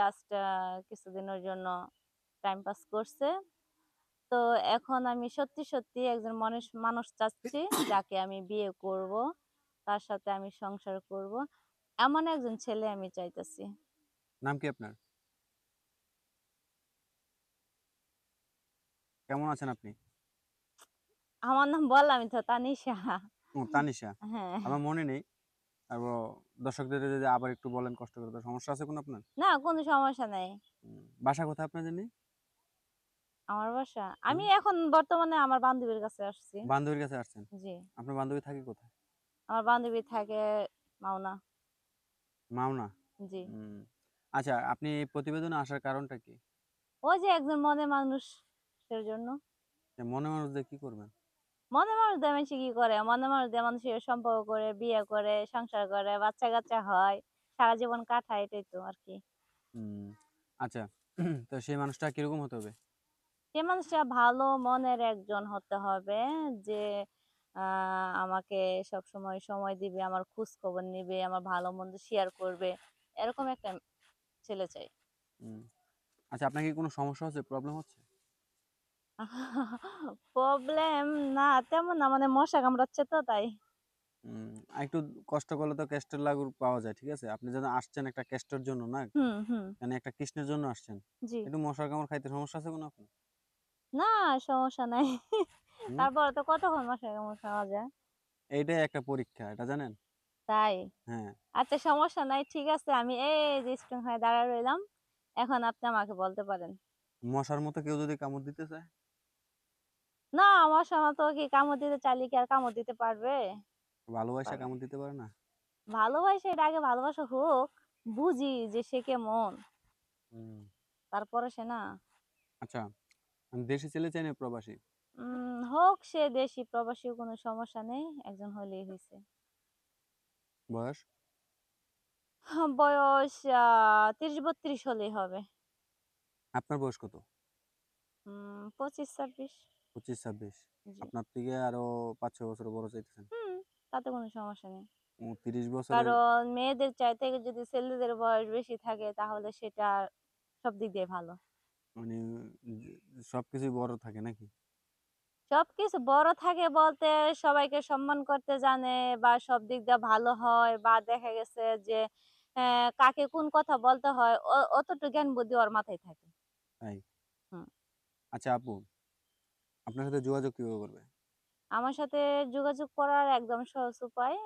Just কিছুদিনের জন্য time pass করছে। তো এখন আমি সত্যি সত্যি একজন মানুষ মানুষ চাচ্ছি যাকে আমি বিয়ে করব তার সাথে আমি সংসার করব। এমন একজন ছেলে আমি চাইতেছি। নাম কি আপনার? কেমন আছেন আপনি? আমার নাম বললামই তো তানিশা। তানিশা। হ্যাঁ। আমার মনে নেই। তারপর দর্শকদের যদি আবার একটু বলেন কষ্ট করে তো সমস্যা আছে কোনো আপনার? না কোনো সমস্যা নাই। বাসা কোথায় আপনার জানি? আমার বাসা। আমি এখন বর্তমানে আমার বান্ধবীর কাছে আসছি। বান্ধবীর কাছে আসছেন? জি। আপনার বান্ধবী থাকে কোথায়? আমার বান্ধবী থাকে মাওনা। মাওনা? জি। আচ্ছা আপনি প্রতিবেদনে আসার কারণটা কি? ওই যে একজন মনে মানুষ মানুষের জন্য। মনে মানুষদের কি করবেন? মনে মানুষ দিয়ে মানুষ কি করে? মনে মানুষ দিয়ে মানুষের সম্পর্ক করে বিয়ে করে সংসার করে বাচ্চা কাচ্চা হয় সারা জীবন কাটায় এটাই তো আর কি। আচ্ছা তো সেই মানুষটা কীরকম হতে হবে? সে মানুষটা ভালো মনের একজন হতে হবে যে আমাকে সব সময় সময় দিবে আমার খোঁজ খবর নিবে আমার ভালো মন্দ শেয়ার করবে এরকম একটা ছেলে চাই। আচ্ছা আপনার কি কোনো সমস্যা হচ্ছে প্রবলেম হচ্ছে? প্রবলেম না তেমন না মানে মশা কামড়াচ্ছে তো তাই। একটু কষ্ট করলে তো ক্যাস্টের লাগুর পাওয়া যায় ঠিক আছে? আপনি যেন আসছেন একটা ক্যাস্টের জন্য না? হুম হুম। মানে একটা কৃষ্ণের জন্য আসছেন। একটু মশার কামড় খাইতে সমস্যা আছে কোনো আপনার? না সমস্যা নাই? তারপরে তো কতক্ষণ মশা কামড় খাওয়া যায়? এইটাই একটা পরীক্ষা এটা জানেন? তাই? হ্যাঁ। আচ্ছা সমস্যা নাই ঠিক আছে আমি এই যে স্ট্রং হয়ে দাঁড়া রইলাম। এখন আপনি আমাকে বলতে পারেন। মশার মতো কেউ যদি কামড় দিতে চায়? না আমার সময় তো কি কামড় দিতে চাইলে কি আর কামড় দিতে পারবে? ভালোবাসা কামড় দিতে পারে না? ভালোবাসা এটা আগে ভালোবাসা হোক বুঝি যে সে কেমন। তারপরে সে না। আচ্ছা দেশি ছেলে চাই না প্রবাসী? হোক সে দেশি প্রবাসী কোনো সমস্যা নেই একজন হলেই হয়েছে বয়স? বয়স তিরিশ বত্রিশ হলেই হবে। আপনার বয়স কত? পঁচিশ ছাব্বিশ। পঁচিশ ছাব্বিশ। জি। আপনার থেকে আরও পাঁচ ছয় বছর বড় চাইতেছেন। হুম তাতে কোনো সমস্যা নেই। ও তিরিশ বছর কারণ মেয়েদের চাইতে যদি ছেলেদের বয়স বেশি থাকে তাহলে সেটা সব দিক দিয়ে ভালো। মানে সবকিছুই বড় থাকে নাকি? সবকিছু বড় থাকে বলতে সবাইকে সম্মান করতে জানে বা সব দিক দিয়ে ভালো হয় বা দেখা গেছে যে আহ, কাকে কোন কথা বলতে হয় অতটুকু জ্ঞান বুদ্ধি ওর মাথায় থাকে। তাই? হুম। আচ্ছা আপু আপনার সাথে যোগাযোগ কীভাবে করবে? আমার সাথে যোগাযোগ করার একদম সহজ উপায়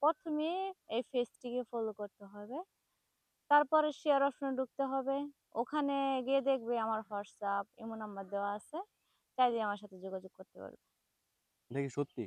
প্রথমে এই ফেসটিকে ফলো করতে হবে। তারপরে শেয়ার অপশনে ঢুকতে হবে। ওখানে গিয়ে দেখবে আমার হোয়াটসঅ্যাপ এমন নাম্বার দেওয়া আছে। চাইলে আমার সাথে যোগাযোগ করতে পারবে। এটা কি সত্যি?